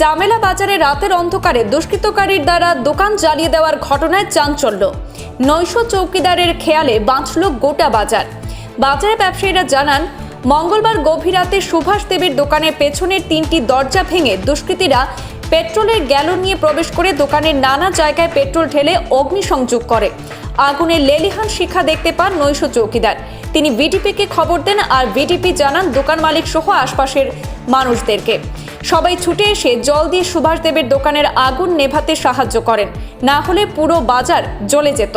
চামেলা বাজারে রাতের অন্ধকারে দুষ্কৃতকারীর দ্বারা দোকান জ্বালিয়ে দেওয়ার ঘটনায় চাঞ্চল্য। নৈশ চৌকিদারের খেয়ালে বাঁচল গোটা বাজার। বাজারে ব্যবসায়ীরা জানান, মঙ্গলবার গভীর রাতে সুভাষ দেবের দোকানের পেছনের তিনটি দরজা ভেঙে দুষ্কৃতীরা পেট্রোলের গ্যালন নিয়ে প্রবেশ করে দোকানের নানা জায়গায় পেট্রোল ঢেলে অগ্নিসংযোগ করে। আগুনের লেলিহান শিখা দেখতে পান নৈশ চৌকিদার। তিনি ভিডিপিকে খবর দেন আর ভিডিপি জানান দোকান মালিক সহ আশপাশের মানুষদেরকে। সবাই ছুটে এসে জল দিয়ে সুভাষ দেবের দোকানের আগুন নেভাতে সাহায্য করেন। না হলে পুরো বাজার জ্বলে যেত।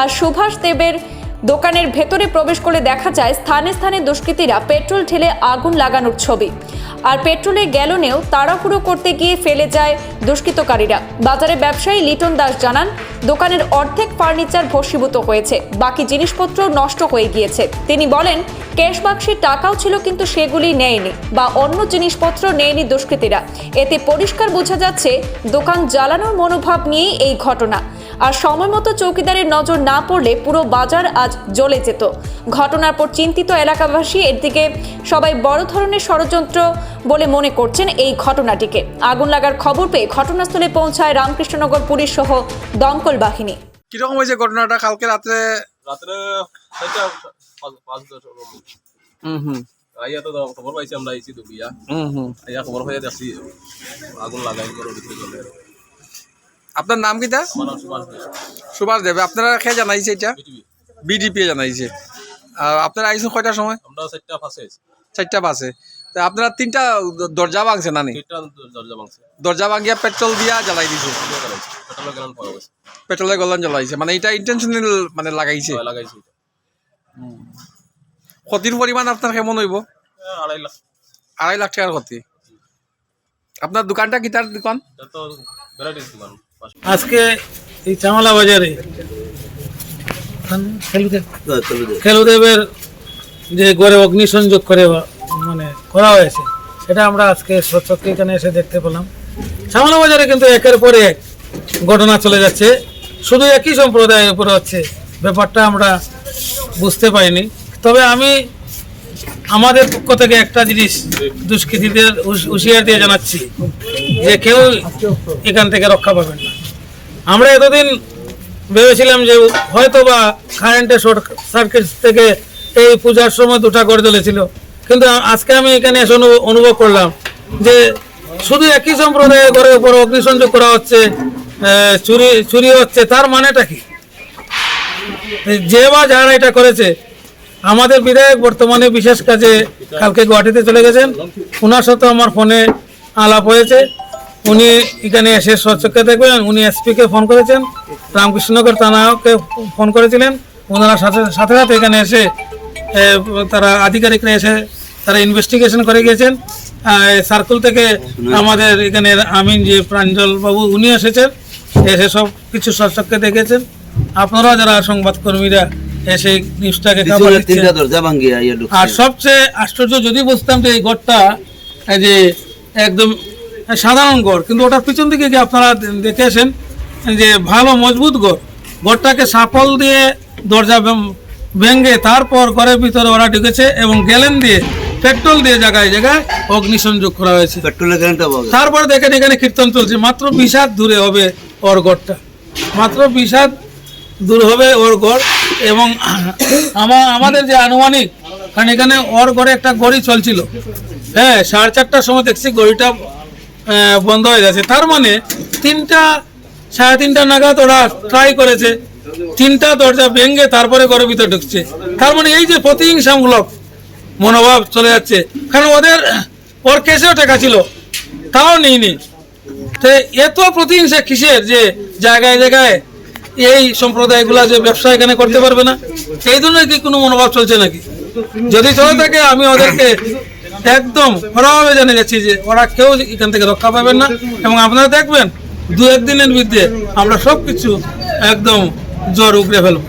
আর সুভাষ দেবের দোকানের ভেতরে প্রবেশ করে দেখা যায় স্থানে স্থানে দুষ্কৃতীরা পেট্রোল ঢেলে আগুন লাগানোর ছবি। আর পেট্রোলের গ্যালনেও তাড়াহুড়ো করতে গিয়ে ফেলে যায় দুষ্কৃতকারীরা। বাজারে ব্যবসায়ী লিটন দাস জানান, দোকানের অর্ধেক ফার্নিচার ভস্মীভূত হয়েছে, বাকি জিনিসপত্র নষ্ট হয়ে গিয়েছে। তিনি বলেন, ক্যাশ বাক্সে টাকাও ছিল কিন্তু সেগুলি নেয়নি বা অন্য জিনিসপত্র নেয়নি দুষ্কৃতীরা। এতে পরিষ্কার বোঝা যাচ্ছে, দোকান জ্বালানোর মনোভাব নিয়েই এই ঘটনা। আর সময় মতো চৌকিদারের নজর না পড়লে পুরো বাজার আজ জ্বলে যেত। ঘটনার পর চিন্তিত এলাকাবাসী এর দিকে সবাই বড় ধরনের ষড়যন্ত্র বলে মনে করছেন এই ঘটনাটিকে। আগুন লাগার খবর পেয়ে ঘটনাস্থলে পৌঁছায় রামকৃষ্ণনগর পুলিশ সহ দমকল বাহিনী। কীরকম হয়েছে ঘটনাটা কালকে রাত্রে রাত্রে চারটা পাঁচ- পাঁচ দশ এরকম। হুম হুম। আইয়া তো খবর পাইছি আমরা আইছি দুবিয়া হুম হুম। আইয়া খবর হয়ে দেখছি আগুন লাগাই ভিতরে আপনার নাম আমার সুভাষ দেব। আপনারা খেয়ে জানাইছে এটা? বিডিপি জানাইছে। আপনারা আইসুন কয়টার সময়? চারটা বাসে তা আপনারা তিনটা দরজা ভাঙছে নানি তিনটা দরজা ভাঙিয়া পেট্রোল দিয়া জ্বালাই দিছে। পেট্রোলের গলন জ্বলাইছে। মানে এটা ইন্টেনশনাল মানে লাগাইছে। ক্ষতির পরিমাণ আপনার কেমন হইব? আড়াই লাখ। আড়াই লাখ টাকার ক্ষতি। আপনার দোকানটা কিতার দোকান? ভ্যারাইটিস দোকান। আজকে এই চামালা বাজারে খেলুদেবের যে গড়ে অগ্নিসংযোগ করে মানে করা হয়েছে এটা আমরা আজকে সচক্ষে এখানে এসে দেখতে পেলাম। চামালা বাজারে কিন্তু একের পরে এক ঘটনা চলে যাচ্ছে। শুধু একই সম্প্রদায়ের উপরে হচ্ছে ব্যাপারটা আমরা বুঝতে পারিনি। তবে আমি আমাদের পক্ষ থেকে একটা জিনিস দুষ্কৃতীদের হুশ- হুঁশিয়ার দিয়ে জানাচ্ছি যে কেউ এখান থেকে রক্ষা পাবেন না। আমরা এতদিন ভেবেছিলাম যে হয়তো বা কারেন্টের শর্ট সার্কিট থেকে এই পূজার সময় দুটা করে চলেছিল কিন্তু আজকে আমি এখানে এসে অনুভব- অনুভব করলাম যে শুধু একই সম্প্রদায়ের ঘরের উপর অগ্নিসংযোগ করা হচ্ছে চুরি চুরি হচ্ছে, তার মানেটা কি? যে বা যারা এটা করেছে, আমাদের বিধায়ক বর্তমানে বিশেষ কাজে কালকে গুয়াহাটিতে চলে গেছেন। ওনার সাথে আমার ফোনে আলাপ হয়েছে। উনি এখানে এসে স্বচ্ছকে দেখবেন উনি এসপিকে ফোন করেছেন রামকৃষ্ণনগর থানাকে ফোন করেছিলেন। ওনারা সাথে সাথে সাথে এখানে এসে তারা আধিকারিকরা এসে তারা ইনভেস্টিগেশন করে গিয়েছেন। সার্কুল থেকে আমাদের এখানে আমিন যে প্রাঞ্জল বাবু উনি এসেছেন। এসে সব কিছু স্বচ্ছকে দেখেছেন। আপনারা যারা সংবাদকর্মীরা এসে নিউজটাকে ইয়ে আর সবচেয়ে আশ্চর্য যদি বুঝতাম যে এই ঘরটা যে একদম সাধারণ গড়। কিন্তু ওটার পিছন দিকে গিয়ে আপনারা দেখে আসেন যে ভালো মজবুত গড়। গড়টাকে সাফল দিয়ে দরজা ভেঙ- ভেঙে তারপর ঘরের ভিতরে ওরা ঢুকেছে এবং গেলেন দিয়ে পেট্রোল দিয়ে জায়গায় জায়গায় অগ্নিসংযোগ করা হয়েছে। পেট্রোলের তারপর দেখেন এখানে কীর্তন চলছে। মাত্র বিশ হাত দূরে হবে ওর গড়টা। মাত্র বিশ হাত দূর হবে ওর গড় এবং আমা আমাদের যে আনুমানিক কারণ এখানে ওর ঘরে একটা গড়ি চলছিল। হ্যাঁ সাড়ে চারটার সময় দেখছি গড়িটা বন্ধ হয়ে গেছে তার মানে তিনটা, সাড়ে তিনটা নাগাদ ওরা ট্রাই করেছে। তিনটা দরজা ভেঙে তারপরে ঘরের ভিতরে ঢুকছে। তার মানে এই যে প্রতিহিংসামূলক মনোভাব চলে যাচ্ছে। কারণ ওদের, ওর কেসেও টাকা ছিল। তাও নেইনি। তো এত প্রতিহিংসা কিসের যে জায়গায় জায়গায় এই সম্প্রদায়গুলা যে ব্যবসা এখানে করতে পারবে না? এই ধরনের কি কোনো মনোভাব চলছে নাকি? যদি চলে থাকে, আমি ওদেরকে একদম খরাভাবে জেনে গেছি যে ওরা কেউ এখান থেকে রক্ষা পাবেন না। এবং আপনারা দেখবেন দু একদিনের মধ্যে আমরা সবকিছু একদম জ্বর উগড়ে ফেলব।